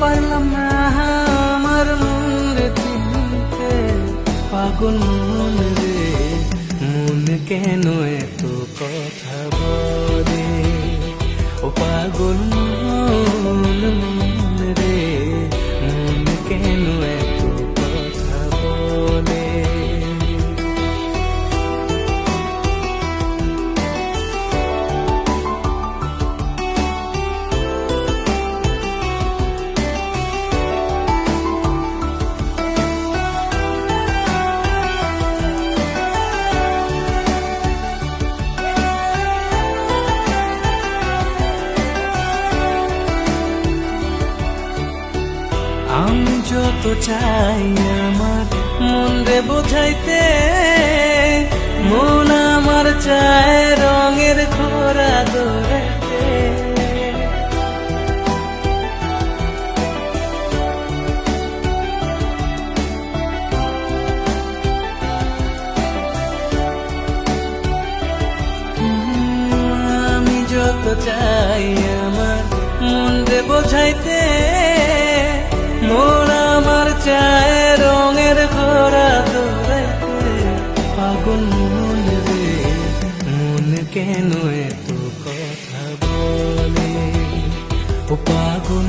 পারলাম না আমার মন চিনতে পাগল মন রে, মন কেন এত কথা বলে? ও পাগল মন আমি চাই আমার? মন রে বোঝাইতে, মন আমার চায় রঙের খোরা দৌড়াইতে। আমি যত চাই আমার, মন রে বোঝাইতে মন কেন এত কথা বলে? ও পাগল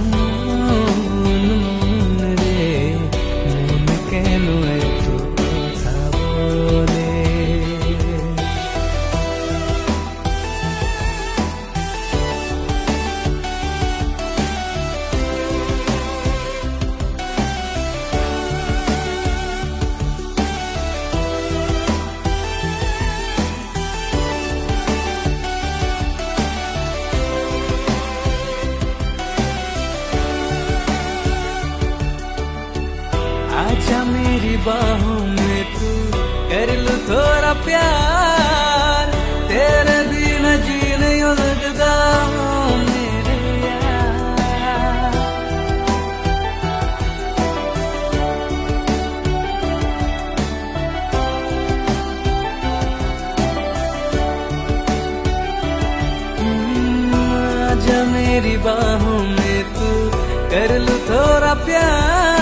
मेरी बाहों में तू कर लू थोड़ा प्यार। तेरे बिना जी नहीं मेरे मेरी बाहों में तू कर लू थोड़ा प्यार।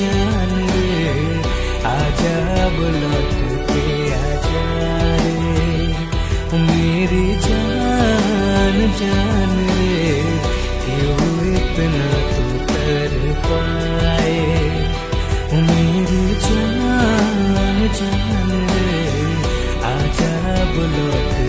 जान रे आजा लौट के आजा रे मेरी जान जान रे क्यों इतना तू कर पाए। मेरी जान जान रे आजा लौट